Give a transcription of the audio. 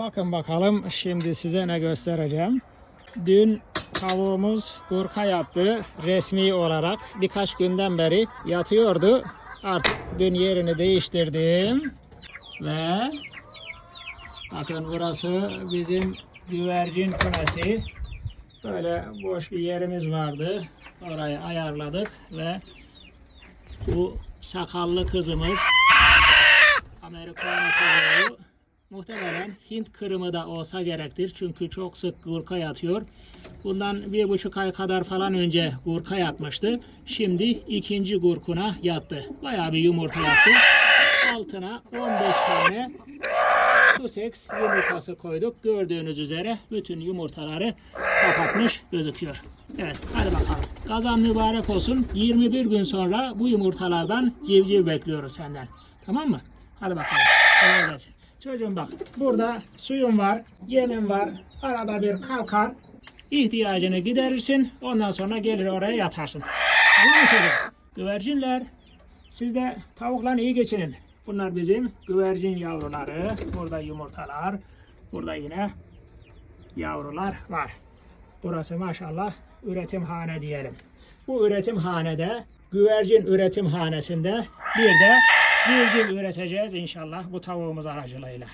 Bakın bakalım şimdi size ne göstereceğim. Dün tavuğumuz gurka yaptı resmi olarak. Birkaç günden beri yatıyordu. Artık dün yerini değiştirdim. Ve bakın burası bizim güvercin kümesi. Böyle boş bir yerimiz vardı. Orayı ayarladık ve bu sakallı kızımız Amerikan muhtemelen Hint kırımı da olsa gerektir. Çünkü çok sık gurka yatıyor. Bundan bir buçuk ay kadar falan önce gurka yatmıştı. Şimdi ikinci gurkuna yattı. Bayağı bir yumurta yattı. Altına 15 tane Sussex yumurtası koyduk. Gördüğünüz üzere bütün yumurtaları kapatmış gözüküyor. Evet hadi bakalım. Kazan mübarek olsun. 21 gün sonra bu yumurtalardan civciv bekliyoruz senden. Tamam mı? Hadi bakalım. Kolay gelsin. Çocuğum bak burada suyun var, yemin var. Arada bir kalkar. ihtiyacını giderirsin. Ondan sonra gelir oraya yatarsın. Güvercinler. Siz de tavukla iyi geçinin. Bunlar bizim güvercin yavruları. Burada yumurtalar. Burada yine yavrular var. Burası maşallah üretimhane diyelim. Bu üretimhanede güvercin üretimhanesinde bir de civciv üreteceğiz inşallah bu tavuğumuz aracılığıyla.